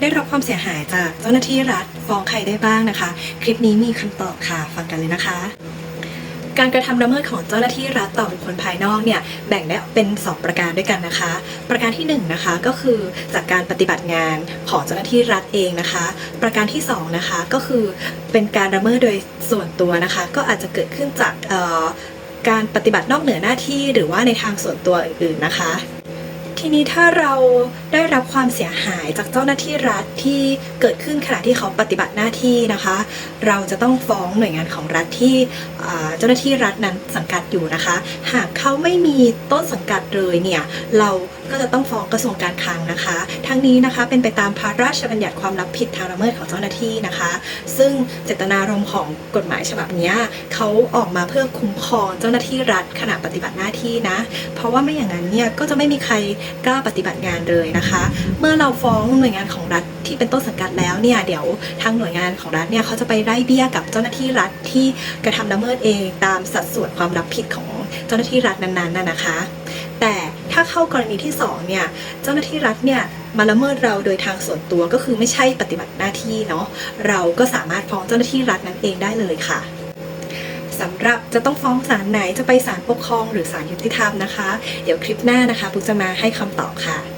ได้รับความเสียหายจากเจ้าหน้าที่รัฐฟ้องใครได้บ้างนะคะ คลิปนี้มีคำตอบค่ะฟังกันเลยนะคะ การกระทำละเมิดของเจ้าหน้าที่รัฐต่อบุคคลภายนอกเนี่ยแบ่งได้เป็น 2 ประการด้วยกันนะคะ ประการที่1นงนะคะก็คือจากการปฏิบัติงานของเจ้าหน้าที่รัฐเองนะคะ ประการที่2นะคะก็คือเป็นการละเมิดโดยส่วนตัวนะคะ ก็อาจจะเกิดขึ้นจากการปฏิบัตินอกเหนือหน้าที่หรือว่าในทางส่วนตัวอื่นๆนะคะ ทีนี้ถ้าเราได้รับความเสียหายจากเจ้าหน้าที่รัฐที่เกิดขึ้นขณะที่เขาปฏิบัติหน้าที่นะคะ เราจะต้องฟ้องหน่วยงานของรัฐที่เจ้าหน้าที่รัฐนั้นสังกัดอยู่นะคะ หากเขาไม่มีต้นสังกัดเลยเนี่ยเราก็จะต้องฟ้องกระทรวงการคลังนะคะ ทั้งนี้นะคะเป็นไปตามพระราชบัญญัติความรับผิดทางละเมิดของเจ้าหน้าที่นะคะ ซึ่งเจตนารมณ์ของกฎหมายฉบับนี้เขาออกมาเพื่อคุ้มครองเจ้าหน้าที่รัฐขณะปฏิบัติหน้าที่นะ เพราะว่าไม่อย่างนั้นเนี่ยก็จะไม่มีใครกล้าปฏิบัติงานเลยนะคะ เมื่อเราฟ้องหน่วยงานของรัฐที่เป็นต้นสังกัดแล้วเนี่ยเดี๋ยวทางหน่วยงานของรัฐเนี่ยเขาจะไปไล่เบี้ยกับเจ้าหน้าที่รัฐที่กระทำละเมิดเองตามสัดส่วนความรับผิดของเจ้าหน้าที่รัฐนั้นๆน่ะนะคะ แต่ถ้าเข้ากรณีที่สองเนี่ยเจ้าหน้าที่รัฐเนี่ยมาละเมิดเราโดยทางส่วนตัวก็คือไม่ใช่ปฏิบัติหน้าที่เนาะเราก็สามารถฟ้องเจ้าหน้าที่รัฐนั้นเองได้เลยค่ะ สำหรับจะต้องฟ้องศาลไหนจะไปศาลปกครองหรือศาลยุติธรรมนะคะ เดี๋ยวคลิปหน้านะคะปุ๊กจะมาให้คำตอบค่ะ